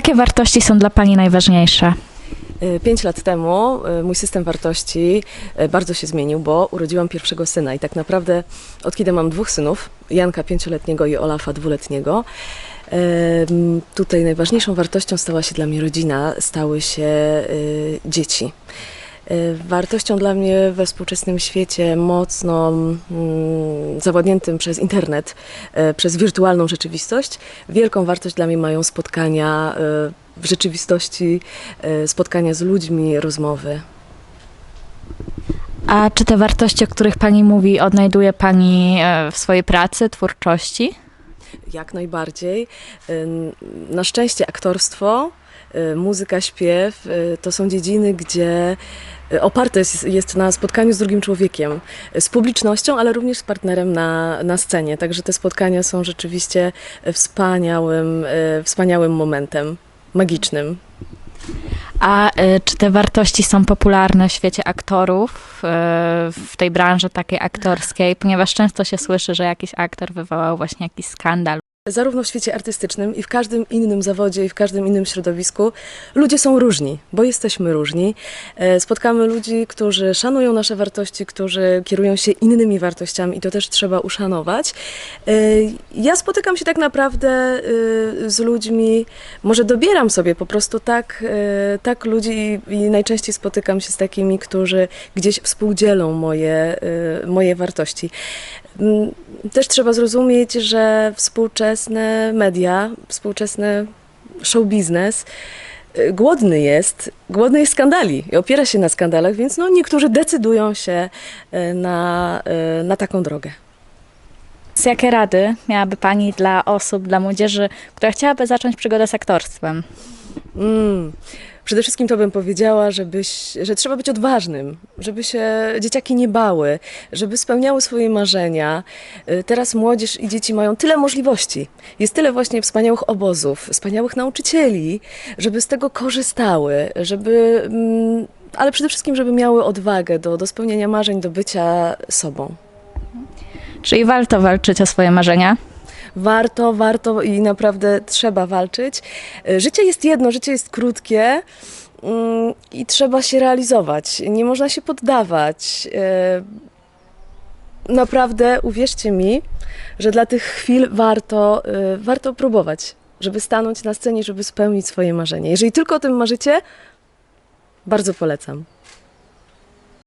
Jakie wartości są dla Pani najważniejsze? E, Pięć lat temu e, mój system wartości e, bardzo się zmienił, bo urodziłam pierwszego syna i tak naprawdę od kiedy mam dwóch synów, Janka pięcioletniego i Olafa dwuletniego, tutaj najważniejszą wartością stała się dla mnie rodzina, stały się dzieci. E, Wartością dla mnie we współczesnym świecie mocno mm, zawładniętym przez internet, e, przez wirtualną rzeczywistość, wielką wartość dla mnie mają spotkania e, w rzeczywistości, spotkania z ludźmi, rozmowy. A czy te wartości, o których Pani mówi, odnajduje Pani e, w swojej pracy, twórczości? Jak najbardziej. Na szczęście aktorstwo, y, muzyka, śpiew y, to są dziedziny, gdzie y, oparte jest, jest na spotkaniu z drugim człowiekiem, y, z publicznością, ale również z partnerem na, na scenie. Także te spotkania są rzeczywiście y, wspaniałym, y, wspaniałym momentem, magicznym. A czy te wartości są popularne w świecie aktorów, w tej branży takiej aktorskiej? Ponieważ często się słyszy, że jakiś aktor wywołał właśnie jakiś skandal. Zarówno w świecie artystycznym i w każdym innym zawodzie i w każdym innym środowisku ludzie są różni, bo jesteśmy różni. E, Spotkamy ludzi, którzy szanują nasze wartości, którzy kierują się innymi wartościami i to też trzeba uszanować. E, Ja spotykam się tak naprawdę e, z ludźmi, może dobieram sobie po prostu tak, tak ludzi i- najczęściej spotykam się z takimi, którzy gdzieś współdzielą moje, moje wartości. Mm, Też trzeba zrozumieć, że współczesne media, współczesny show biznes y, głodny jest, głodny jest skandali i opiera się na skandalach, więc no niektórzy decydują się y, na, y, na taką drogę. Jakie rady miałaby Pani dla osób, dla młodzieży, która chciałaby zacząć przygodę z aktorstwem? Mm. Przede wszystkim to bym powiedziała, żebyś, że trzeba być odważnym, żeby się dzieciaki nie bały, żeby spełniały swoje marzenia. Y, Teraz młodzież i dzieci mają tyle możliwości. Jest tyle właśnie wspaniałych obozów, wspaniałych nauczycieli, żeby z tego korzystały, żeby, mm, ale przede wszystkim, żeby miały odwagę do, do spełniania marzeń, do bycia sobą. Czyli warto walczyć o swoje marzenia? Warto, warto i naprawdę trzeba walczyć. Y, Życie jest jedno, życie jest krótkie mm, i trzeba się realizować. Nie można się poddawać. Y, Naprawdę, uwierzcie mi, że dla tych chwil warto, y, warto próbować, żeby stanąć na scenie, żeby spełnić swoje marzenie. Jeżeli tylko o tym marzycie, bardzo polecam.